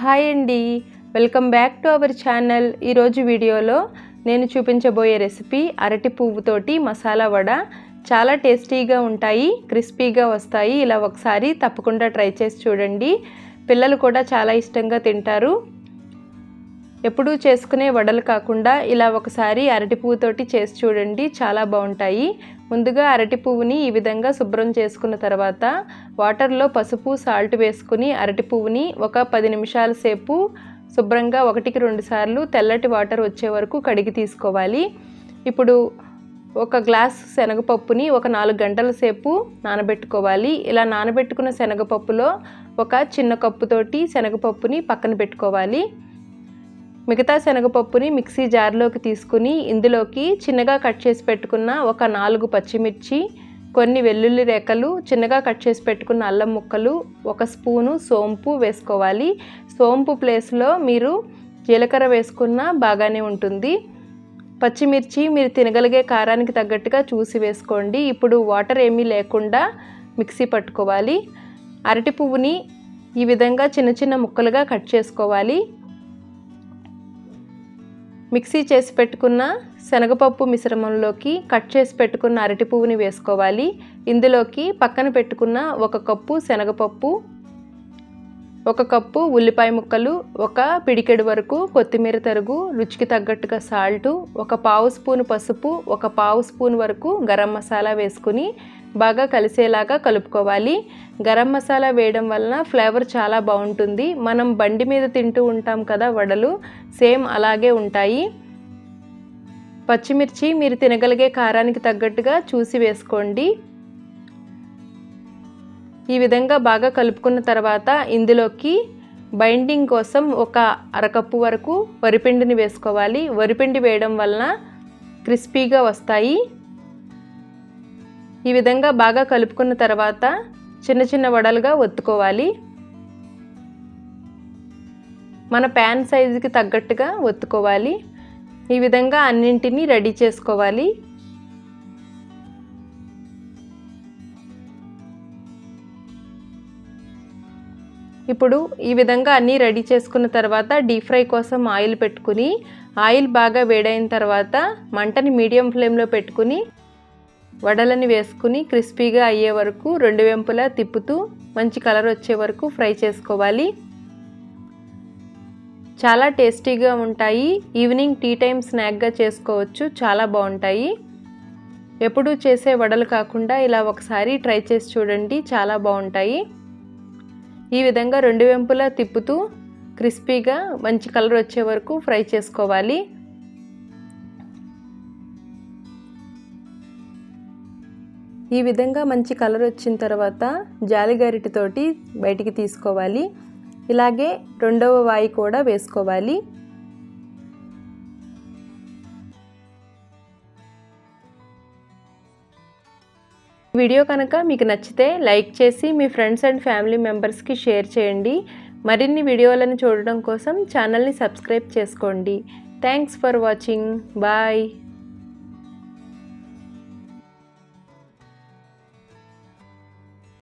Hi అండి. Welcome back to our channel. ఈరోజు వీడియోలో నేను చూపించబోయే రెసిపీ అరటి పువ్వుతోటి మసాలా వడ. చాలా టేస్టీగా ఉంటాయి క్రిస్పీగా వస్తాయి. ఇలా ఒకసారి తప్పకుండా ట్రై చేసి చూడండి. పిల్లలు కూడా చాలా ఇష్టంగా తింటారు. ఎప్పుడూ చేసుకునే వడలు కాకుండా ఇలా ఒకసారి అరటి పువ్వుతోటి చేసి చూడండి. చాలా బాగుంటాయి. ముందుగా అరటి పువ్వుని ఈ విధంగా శుభ్రం చేసుకున్న తర్వాత వాటర్లో పసుపు సాల్ట్ వేసుకుని అరటి పువ్వుని ఒక పది నిమిషాల సేపు శుభ్రంగా ఒకటికి రెండు సార్లు తెల్లటి వాటర్ వచ్చే వరకు కడిగి తీసుకోవాలి. ఇప్పుడు ఒక గ్లాస్ శనగపప్పుని ఒక నాలుగు గంటల సేపు నానబెట్టుకోవాలి. ఇలా నానబెట్టుకున్న శనగపప్పులో ఒక చిన్న కప్పుతోటి శనగపప్పుని పక్కన పెట్టుకోవాలి. మిగతా శనగపప్పుని మిక్సీ జార్లోకి తీసుకుని ఇందులోకి చిన్నగా కట్ చేసి పెట్టుకున్న ఒక నాలుగు పచ్చిమిర్చి కొన్ని వెల్లుల్లి రేఖలు చిన్నగా కట్ చేసి పెట్టుకున్న అల్లం ముక్కలు ఒక స్పూను సోంపు వేసుకోవాలి. సోంపు ప్లేస్లో మీరు జీలకర్ర వేసుకున్న బాగానే ఉంటుంది. పచ్చిమిర్చి మీరు తినగలిగే కారానికి తగ్గట్టుగా చూసి వేసుకోండి. ఇప్పుడు వాటర్ ఏమీ లేకుండా మిక్సీ పట్టుకోవాలి. అరటి పువ్వుని ఈ విధంగా చిన్న చిన్న ముక్కలుగా కట్ చేసుకోవాలి. మిక్సీ చేసి పెట్టుకున్న శనగపప్పు మిశ్రమంలోకి కట్ చేసి పెట్టుకున్న అరటి పువ్వుని వేసుకోవాలి. ఇందులోకి పక్కన పెట్టుకున్న ఒక కప్పు శనగపప్పు ఒక కప్పు ఉల్లిపాయ ముక్కలు ఒక పిడికెడు వరకు కొత్తిమీర తరుగు రుచికి తగ్గట్టుగా సాల్టు ఒక పావు స్పూన్ పసుపు ఒక పావు స్పూన్ వరకు గరం మసాలా వేసుకుని బాగా కలిసేలాగా కలుపుకోవాలి. గరం మసాలా వేయడం వలన ఫ్లేవర్ చాలా బాగుంటుంది. మనం బండి మీద తింటూ ఉంటాం కదా వడలు సేమ్ అలాగే ఉంటాయి. పచ్చిమిర్చి మీరు తినగలిగే కారానికి తగ్గట్టుగా చూసి వేసుకోండి. ఈ విధంగా బాగా కలుపుకున్న తర్వాత ఇందులోకి బైండింగ్ కోసం ఒక అరకప్పు వరకు వరిపిండిని వేసుకోవాలి. వరిపిండి వేయడం వలన క్రిస్పీగా వస్తాయి. ఈ విధంగా బాగా కలుపుకున్న తర్వాత చిన్న చిన్న వడలుగా ఒత్తుకోవాలి. మన ప్యాన్ సైజుకి తగ్గట్టుగా ఒత్తుకోవాలి. ఈ విధంగా అన్నింటినీ రెడీ చేసుకోవాలి. ఇప్పుడు ఈ విధంగా అన్నీ రెడీ చేసుకున్న తర్వాత డీప్ ఫ్రై కోసం ఆయిల్ పెట్టుకుని ఆయిల్ బాగా వేడైన తర్వాత మంటని మీడియం ఫ్లేమ్లో పెట్టుకుని వడలని వేసుకుని క్రిస్పీగా అయ్యే వరకు రెండు వెంపులా తిప్పుతూ మంచి కలర్ వచ్చే వరకు ఫ్రై చేసుకోవాలి. చాలా టేస్టీగా ఉంటాయి. ఈవినింగ్ టీ టైం స్నాక్గా చేసుకోవచ్చు. చాలా బాగుంటాయి. ఎప్పుడూ చేసే వడలు కాకుండా ఇలా ఒకసారి ట్రై చేసి చూడండి. చాలా బాగుంటాయి. ఈ విధంగా రెండు వెంపులా తిప్పుతూ క్రిస్పీగా మంచి కలర్ వచ్చే వరకు ఫ్రై చేసుకోవాలి. ఈ విధంగా మంచి కలర్ వచ్చిన తర్వాత జాలిగరిటితోటి బయటికి తీసుకోవాలి. ఇలాగే రెండవ వాయి కూడా వేసుకోవాలి. వీడియో కనుక మీకు నచ్చితే లైక్ చేసి మీ ఫ్రెండ్స్ అండ్ ఫ్యామిలీ మెంబర్స్కి షేర్ చేయండి. మరిన్ని వీడియోలను చూడడం కోసం ఛానల్ని సబ్స్క్రైబ్ చేసుకోండి. Thanks for watching. బాయ్.